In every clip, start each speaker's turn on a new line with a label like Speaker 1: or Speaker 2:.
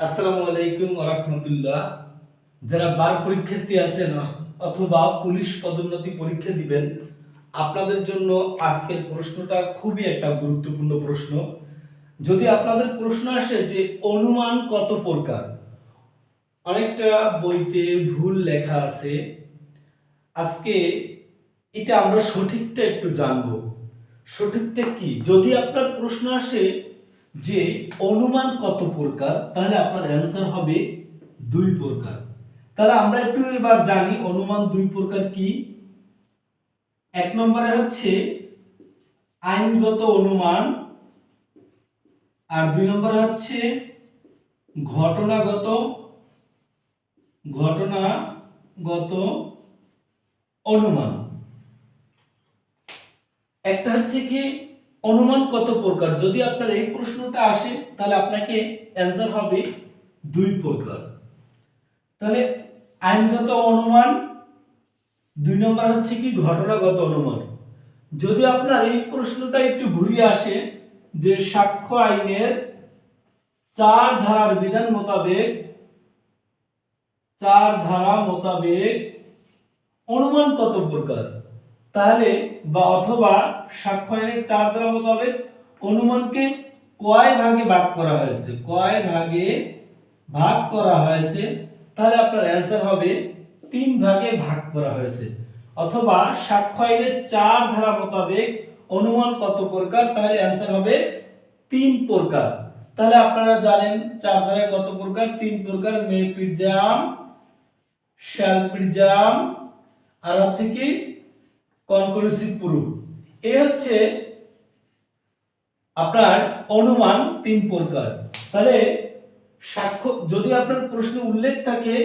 Speaker 1: আসসালামু আলাইকুম রহমতুল্লাহ। যারা বার পরীক্ষার্থী আছেন অথবা পুলিশ পদোন্নতি পরীক্ষা দিবেন, আপনাদের জন্য আজকের প্রশ্নটা খুবই একটা গুরুত্বপূর্ণ প্রশ্ন। যদি আপনাদের প্রশ্ন আসে যে অনুমান কত প্রকার? অনেকটা বইতে ভুল লেখা আছে। আজকে এটা আমরা সঠিকটা একটু জানব। সঠিকটা কি? যদি আপনার প্রশ্ন আসে যে অনুমান কত প্রকার, তাহলে আপনার অ্যান্সার হবে দুই প্রকার। তাহলে আমরা একটু এবার জানি অনুমান দুই প্রকার কি। এক নম্বরে হচ্ছে আইনগত অনুমান, আর দুই নম্বরে হচ্ছে ঘটনাগত ঘটনাগত অনুমান। একটা হচ্ছে কি অনুমান কত প্রকার? যদি আপনার এই প্রশ্নটা আসে, তাহলে আপনাকে অ্যান্সার হবে দুই প্রকার। তাহলে আইনগত অনুমান, দুই নম্বর হচ্ছে কি ঘটনাগত অনুমান। যদি আপনার এই প্রশ্নটা একটু ঘুরিয়ে আসে, যে সাক্ষ্য আইনের চার ধারার বিধান মোতাবেক, চার ধারা মোতাবেক অনুমান কত প্রকার? তাহলে বা অথবা সাক্ষ্য আইনের চার ধারা মোতাবেক অনুমানকে কয় ভাগে ভাগ করা হয়েছে? কয় ভাগে ভাগ করা হয়েছে? তাহলে আপনার অ্যান্সার হবে তিন ভাগে ভাগ করা হয়েছে। অথবা সাক্ষ্য আইনের চার ধারা মোতাবেক অনুমান কত প্রকার? তাহলে অ্যান্সার হবে তিন প্রকার। তাহলে আপনারা জানেন চার ধারায় কত প্রকার? তিন প্রকার। মে পিজাম শ্যাল পিজাম আর হচ্ছে কি কনক্লুসিভ প্রুফ এ হচ্ছে আপনার অনুমান তিন প্রকার। তাহলে সাক্ষ্য যদি আপনার প্রশ্নে উল্লেখ থাকে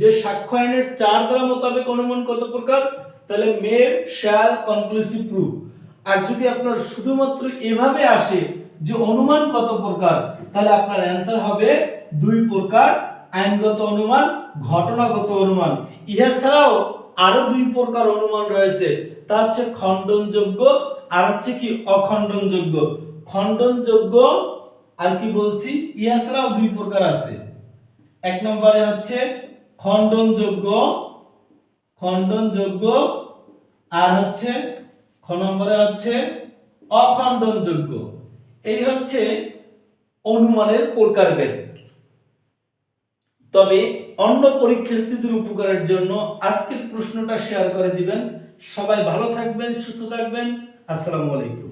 Speaker 1: যে সাক্ষ্য আইনের চার দ্বারা মোতাবেক অনুমান কত প্রকার, তাহলে মে শ্যাল কনক্লুসিভ প্রুফ আর যদি আপনার শুধুমাত্র এভাবে আসে যে অনুমান কত প্রকার, তাহলে আপনার অ্যান্সার হবে দুই প্রকার। আইনগত অনুমান, ঘটনাগত অনুমান। ইহা ছাড়াও আরও দুই প্রকার অনুমান রয়েছে। তা হচ্ছে খণ্ডনযোগ্য, আর হচ্ছে কি অখণ্ডনযোগ্য। খণ্ডনযোগ্য, আর কি বলছি ছাড়াও দুই প্রকার আছে। এক নম্বরে হচ্ছে খণ্ডনযোগ্য খণ্ডনযোগ্য, আর হচ্ছে, খ নম্বরে হচ্ছে অখণ্ডনযোগ্য। এই হচ্ছে অনুমানের প্রকারভেদ। তবে অন্য পরীক্ষার্থীদের উপকারের জন্য আজকের প্রশ্নটা শেয়ার করে দিবেন। সবাই ভালো থাকবেন, সুস্থ থাকবেন। আসসালামু আলাইকুম।